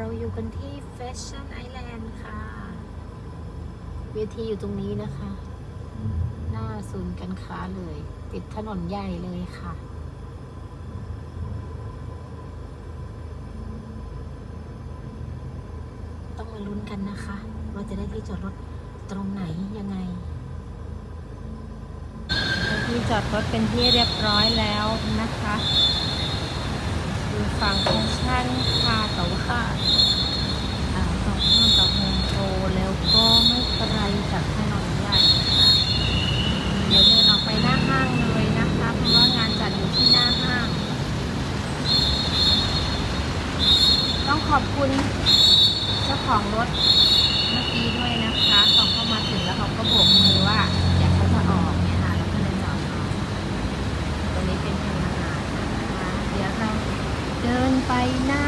ราอยู่กันที่ Fashion Island ค่ะ เวทีอยู่ตรงนี้นะคะ หน้าศูนย์การค้าเลย ติดถนนใหญ่เลยค่ะต้องมาลุ้นกันนะคะ ว่าจะได้ที่จอดรถตรงไหนยังไง ที่จอดรถเป็นที่เรียบร้อยแล้วนะคะอยู่ฝั่งแฟชั่น ค่ะตอบเพิ่มกัอโฮมโปรแล้วก็ไม่ไกลจากถนนใหญ่ค่ะเดี๋ยวเดินออกไปหน้าห้างเลยนะคะเพราะว่างานจัดอยู่ที่หน้าห้าง ต้องขอบคุณเจ้าของรถเมื่อกี้ด้วยนะคะเขาเข้ามาถึงแล้วเขาก็บอกมือว่าอยากเขาจะออกเนี่ยค่ะแล้วก็เลยจอดรอตรงนี้เป็นพลังงานนะคะเดี๋ยวเราเดินไปหน้า